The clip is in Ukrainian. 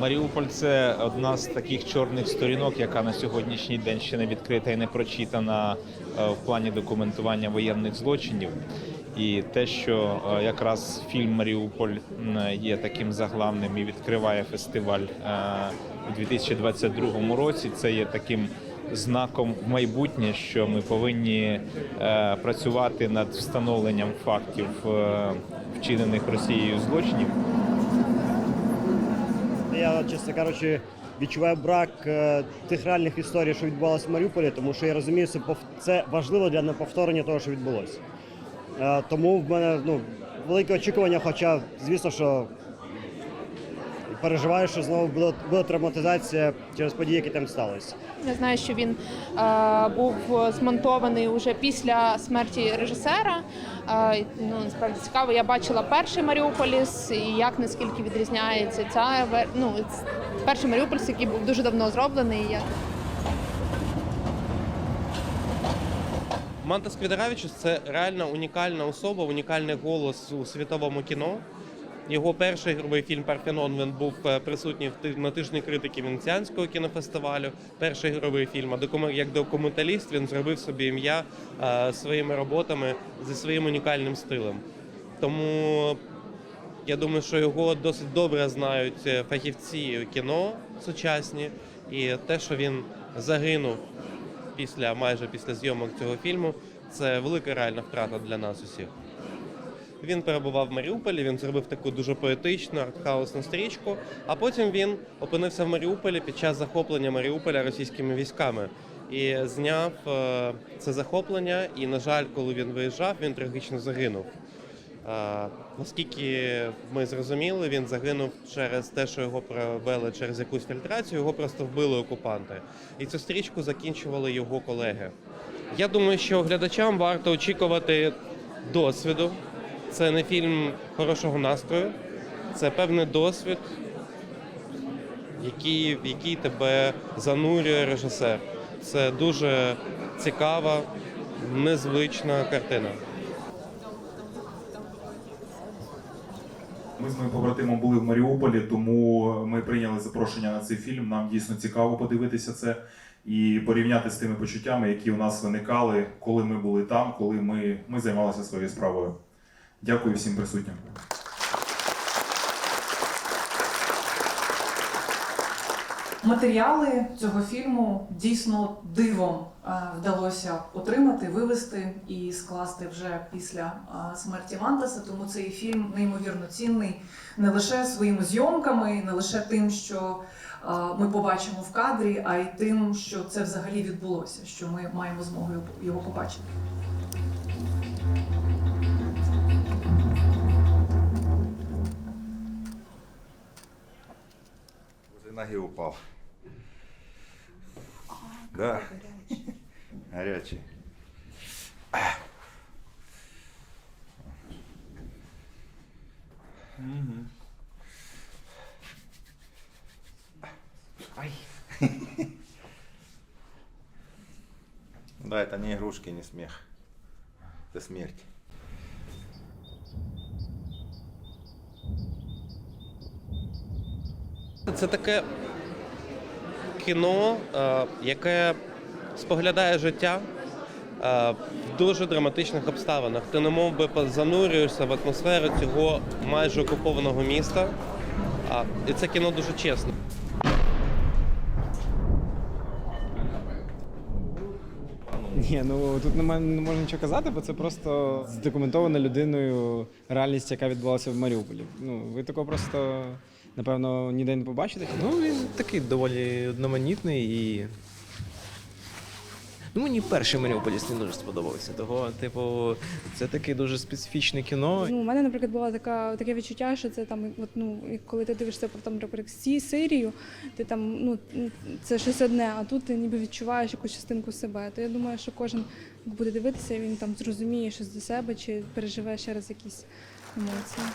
Маріуполь це одна з таких чорних сторінок, яка на сьогоднішній день ще не відкрита і не прочитана е, в плані документування воєнних злочинів. І те, що е, якраз фільм Маріуполь є таким заглавним і відкриває фестиваль е, у 2022 році, це є таким знаком в майбутнє, що ми повинні працювати над встановленням фактів вчинених Росією злочинів. Я, чесно кажучи, відчуваю брак е, тих реальних історій, що відбувалося в Маріуполі, тому що я розумію, що це важливо для неповторення того, що відбулося. Е, тому в мене ну, велике очікування, хоча, звісно, що переживаю, що знову буде, буде травматизація через події, які там сталися. Я знаю, що він е, був змонтований уже після смерті режисера. Е, ну насправді цікаво. Я бачила перший Маріуполіс і як наскільки відрізняється ця ну, перший Маріуполіс, який був дуже давно зроблений. Я Мантас Квідравічус це реально унікальна особа, унікальний голос у світовому кіно. Його перший ігровий фільм Парфенон він був е, присутній на тижні критики Венеціанського кінофестивалю. Перший ігровий фільм. А як документаліст він зробив собі ім'я е, своїми роботами зі своїм унікальним стилем. Тому я думаю, що його досить добре знають е, фахівці кіно сучасні, і те, що він загинув після майже після зйомок цього фільму, це велика реальна втрата для нас усіх. Він перебував в Маріуполі, він зробив таку дуже поетичну артхаусну стрічку, а потім він опинився в Маріуполі під час захоплення Маріуполя російськими військами і зняв е, це захоплення. І, на жаль, коли він виїжджав, він трагічно загинув. Е, Наскільки ми зрозуміли, він загинув через те, що його провели через якусь фільтрацію, його просто вбили окупанти. І цю стрічку закінчували його колеги. Я думаю, що глядачам варто очікувати досвіду. Це не фільм хорошого настрою, це певний досвід, який, в який тебе занурює режисер. Це дуже цікава, незвична картина. Ми з моїм побратимом були в Маріуполі, тому ми прийняли запрошення на цей фільм. Нам дійсно цікаво подивитися це і порівняти з тими почуттями, які у нас виникали, коли ми були там, коли ми, ми займалися своєю справою. Дякую всім присутнім. Матеріали цього фільму дійсно дивом е, вдалося отримати, вивести і скласти вже після е, смерті Мантаса. Тому цей фільм неймовірно цінний не лише своїми зйомками, не лише тим, що е, ми побачимо в кадрі, а й тим, що це взагалі відбулося, що ми маємо змогу його побачити. Ноги упал. Да. Горячий. Да, это не игрушки, не смех. Это смерть. Це таке кіно, е, яке споглядає життя е, в дуже драматичних обставинах. Ти не мов би занурюєшся в атмосферу цього майже окупованого міста. І це кіно дуже чесне. Ні, ну тут не можна нічого казати, бо це просто здокументована людиною реальність, яка відбулася в Маріуполі. Ну ви такого просто напевно ніде не побачите. Ну, він такий доволі одноманітний і. Ну, мені перший Маріуполіс не дуже сподобався. Того, типу, це таке дуже специфічне кіно. Ну, у мене, наприклад, було така таке відчуття, що це там, от, ну, коли ти дивишся про там, наприклад, сі серію, ти там, ну це щось одне, а тут ти ніби відчуваєш якусь частинку себе. То я думаю, що кожен буде дивитися, він там зрозуміє щось до себе чи переживе ще раз якісь емоції.